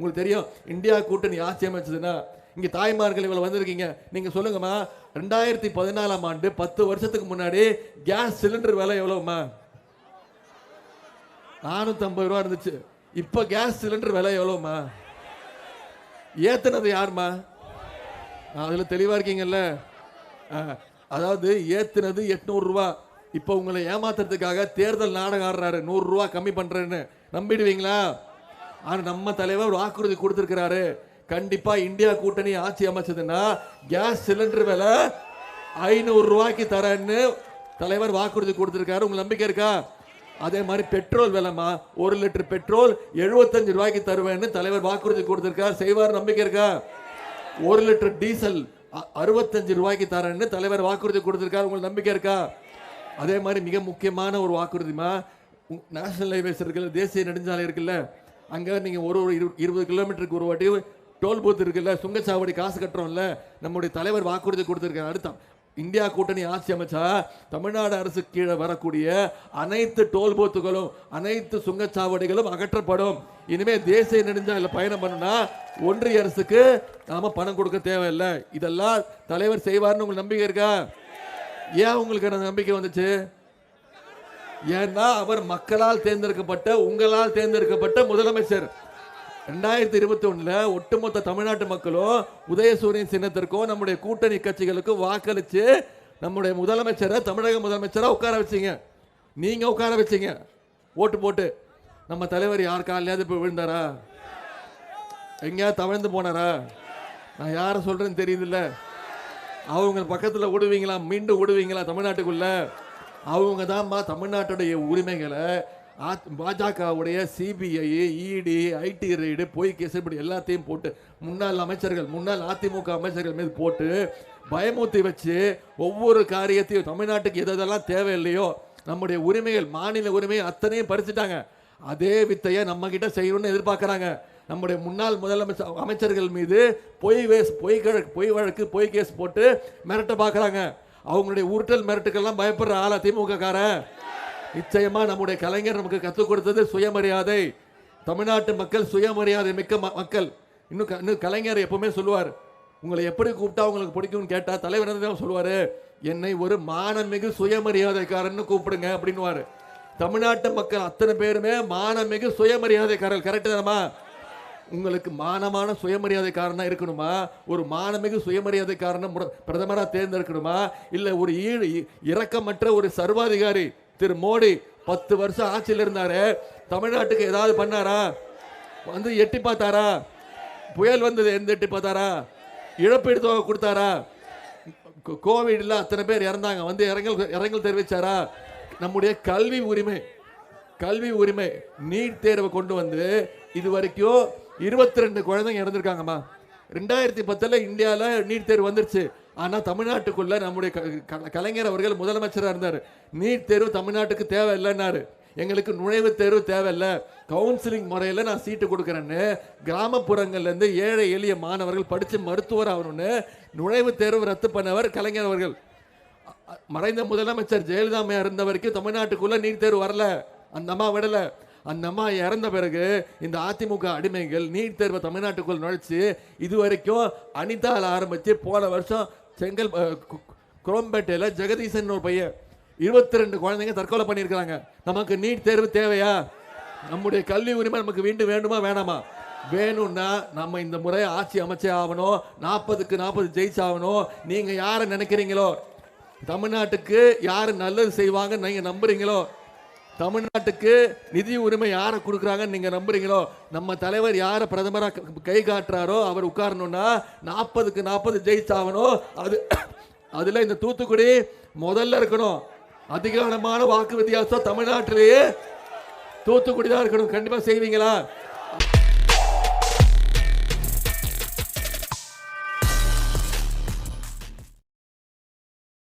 உங்களுக்கு தெரியும் இந்தியா கூட்டணி ஆட்சி அமைச்சதுன்னா இங்கே தாய்மார்கள் இவ்வளோ வந்திருக்கீங்க. நீங்கள் சொல்லுங்கம்மா ரெண்டாயிரத்தி பதினாலாம் ஆண்டு பத்து வருஷத்துக்கு முன்னாடி கேஸ் சிலிண்டர் விலை எவ்வளோம்மா நானூற்றம்பது ரூபா இருந்துச்சு. இப்போ கேஸ் சிலிண்டர் விலை எவ்வளோம்மா ஏற்றுனது யாருமா அதில் தெளிவாக இருக்கீங்கல்ல. அதாவது ஏற்றுனது எட்நூறுரூவா இப்போ உங்களை ஏமாத்துறதுக்காக தேர்தல் நாடகம் ஆடுறாரு. நூறுரூவா கம்மி பண்ணுறேன்னு நம்பிடுவீங்களா? ஆனால் நம்ம தலைவர் வாக்குறுதி கொடுத்துருக்கிறாரு. கண்டிப்பாக இந்தியா கூட்டணி ஆட்சி அமைச்சதுன்னா கேஸ் சிலிண்டர் விலை ஐநூறு ரூபாய்க்கு தரேன்னு தலைவர் வாக்குறுதி கொடுத்துருக்காரு. உங்களுக்கு நம்பிக்கை இருக்கா? அதே மாதிரி பெட்ரோல் விலைமா ஒரு லிட்டர் பெட்ரோல் 75 ரூபாய்க்கு தருவேன்னு தலைவர் வாக்குறுதி கொடுத்துருக்கார். செய்வார் நம்பிக்கை இருக்கா? ஒரு லிட்டர் டீசல் அ- 65 ரூபாய்க்கு தரேன்னு தலைவர் வாக்குறுதி கொடுத்துருக்காரு. உங்களுக்கு நம்பிக்கை இருக்கா? அதே மாதிரி மிக முக்கியமான ஒரு வாக்குறுதிமா நேஷனல் ஹைவேஸ் இருக்குல்ல தேசிய நெடுஞ்சாலை இருக்குல்ல அங்கே நீங்கள் ஒரு ஒரு இரு- இருபது கிலோமீட்டருக்கு ஒரு வாட்டி டோல் பூத் இருக்குல்ல சுங்கச்சாவடி காசு கட்டுறோம்ல நம்முடைய தலைவர் வாக்குறுதி கொடுத்துருக்காரு. அடுத்த இந்தியா கூட்டணி ஆட்சி அமைச்சா தமிழ்நாடு அரசு கீழே வரக்கூடிய அனைத்து டோல் பூத்துகளும் அனைத்து சுங்கச்சாவடிகளும் அகற்றப்படும். இனிமே தேசிய நெடுஞ்சாலையில் பயணம் பண்ணுனா ஒன்றிய அரசுக்கு நாம பணம் கொடுக்க தேவையில்லை. இதெல்லாம் தலைவர் செய்வார்னு உங்களுக்கு நம்பிக்கை இருக்கா? ஏன் உங்களுக்கு அந்த நம்பிக்கை வந்துச்சு? ஏன்னா அவர் மக்களால் தேர்ந்தெடுக்கப்பட்ட உங்களால் தேர்ந்தெடுக்கப்பட்ட முதலமைச்சர். ரெண்டாயிரத்தி இருபத்தி ஒன்றில் ஒட்டுமொத்த தமிழ்நாட்டு மக்களும் உதயசூரியன் சின்னத்திற்கும் நம்முடைய கூட்டணி கட்சிகளுக்கும் வாக்களித்து நம்முடைய முதலமைச்சரை தமிழக முதலமைச்சராக உட்கார வச்சீங்க. நீங்கள் உட்கார வச்சீங்க. ஓட்டு போட்டு. நம்ம தலைவர் யார் காலையாவது போய் விழுந்தாரா? எங்கேயாவது தவழ்ந்து போனாரா? நான் யாரை சொல்கிறேன்னு தெரியுதுல்ல? அவங்க பக்கத்தில் விடுவீங்களா மீண்டும் விடுவீங்களா தமிழ்நாட்டுக்குள்ளே? அவங்க தான்மா தமிழ்நாட்டுடைய உரிமைகளை பாஜகவுடைய சிபிஐ இடி ஐடி ரைடு பொய் கேஸ் இப்படி எல்லாத்தையும் போட்டு முன்னாள் அமைச்சர்கள் முன்னாள் அதிமுக அமைச்சர்கள் மீது போட்டு பயமூத்தி வச்சு ஒவ்வொரு காரியத்தையும் தமிழ்நாட்டுக்கு எது எதெல்லாம் தேவையில்லையோ நம்முடைய உரிமைகள் மாநில உரிமையை அத்தனையும் பறிச்சுட்டாங்க. அதே வித்தையை நம்ம கிட்ட செய்யணும்னு எதிர்பார்க்குறாங்க. நம்முடைய முன்னாள் முதலமைச்சர் அமைச்சர்கள் மீது பொய் வேஸ் பொய் கழக் பொய் வழக்கு பொய் கேஸ் போட்டு மிரட்ட பார்க்குறாங்க. அவங்களுடைய உருட்டல் மிரட்டுக்கெல்லாம் பயப்படுற ஆளா திமுக காரன் நிச்சயமா நம்முடைய கலைஞர் நமக்கு கற்றுக் கொடுத்தது சுயமரியாதை. தமிழ்நாட்டு மக்கள் சுயமரியாதை மிக்க ம- மக்கள். இன்னும் க- இன்னும் கலைஞர் எப்பவுமே சொல்லுவார் உங்களை எப்படி கூப்பிட்டா உங்களுக்கு பிடிக்கும்னு கேட்டா தலைவர் தான் சொல்லுவார். என்னை ஒரு மானமிகு சுயமரியாதைக்காரன்னு கூப்பிடுங்க அப்படின்னுவார். தமிழ்நாட்டு மக்கள் அத்தனை பேருமே மானமிகு சுயமரியாதைக்காரர் கரெக்டு தானமா உங்களுக்கு மானமான சுயமரியாதைக்காரனாக இருக்கணுமா? ஒரு மானமிகு சுயமரியாதைக்காரனை பிரதமராக தேர்ந்தெடுக்கணுமா? இல்லை ஒரு ஈடு இ- இரக்கமற்ற ஒரு சர்வாதிகாரி திரு மோடி பத்து வருஷம் ஆட்சியில் இருந்தாரு. தமிழ்நாட்டுக்கு ஏதாவது பண்ணாரா? வந்து எட்டி பார்த்தாரா? புயல் வந்தது எந்த எட்டி பார்த்தாரா? இழப்பீடு தொகை கொடுத்தாரா? கோ- கோவிட்ல அத்தனை பேர் இறந்தாங்க. வந்து இரங்கல் இரங்கல் தெரிவிச்சாரா? நம்முடைய கல்வி உரிமை கல்வி உரிமை நீட் தேர்வை கொண்டு வந்து இது வரைக்கும் இருபத்தி ரெண்டு குழந்தைங்க இறந்துருக்காங்கம்மா. ரெண்டாயிரத்தி பத்தில் இந்தியாவில் நீட் தேர்வு வந்துருச்சு. ஆனால் தமிழ்நாட்டுக்குள்ள நம்முடைய க- க- கலைஞர் அவர்கள் முதலமைச்சராக இருந்தார். நீட் தேர்வு தமிழ்நாட்டுக்கு தேவையில்லைன்னாரு. எங்களுக்கு நுழைவுத் தேர்வு தேவையில்ல. கவுன்சிலிங் முறையில் நான் சீட்டு கொடுக்குறேன்னு கிராமப்புறங்கள்லேருந்து ஏழை எளிய மாணவர்கள் படித்து மருத்துவர் ஆகணும்னு நுழைவுத் தேர்வு ரத்து பண்ணவர் கலைஞர் அவர்கள். மறைந்த முதலமைச்சர் ஜெயலலிதா இருந்த வரைக்கும் தமிழ்நாட்டுக்குள்ளே நீட் தேர்வு வரல. அந்த அம்மா விடலை. அந்த அம்மா இறந்த பிறகு இந்த அதிமுக அடிமைகள் நீட் தேர்வை தமிழ்நாட்டுக்குள் நுழைச்சு இது வரைக்கும் அனிதாவில் ஆரம்பித்து போன வருஷம் செங்கல் குரோம்பேட்டையில் ஜெகதீசன் ஒரு பையன். இருபத்தி ரெண்டு குழந்தைங்க தற்கொலை பண்ணியிருக்கிறாங்க. நமக்கு நீட் தேர்வு தேவையா? நம்முடைய கல்வி உரிமை நமக்கு மீண்டும் வேண்டுமா வேணாமா? வேணும்னா நம்ம இந்த முறை ஆட்சி அமைச்சே ஆகணும். நாற்பதுக்கு நாற்பது ஜெயிச்சாகணும். நீங்கள் யாரை நினைக்கிறீங்களோ? தமிழ்நாட்டுக்கு யார் நல்லது செய்வாங்கன்னு நீங்கள் நம்புறீங்களோ? தமிழ்நாட்டுக்கு நிதி உரிமை யாரை கொடுக்குறாங்கன்னு நீங்க நம்புறீங்களோ நம்ம தலைவர் யாரை பிரதமராக கை காட்டுறாரோ அவர் உட்காரணும்னா நாற்பதுக்கு நாற்பது ஜெயிச்சாகணும். அது அதுல இந்த தூத்துக்குடி முதல்ல இருக்கணும். அதிகாரமான வாக்கு வித்தியாசம் தமிழ்நாட்டிலேயே தூத்துக்குடி தான் இருக்கணும். கண்டிப்பா செய்வீங்களா?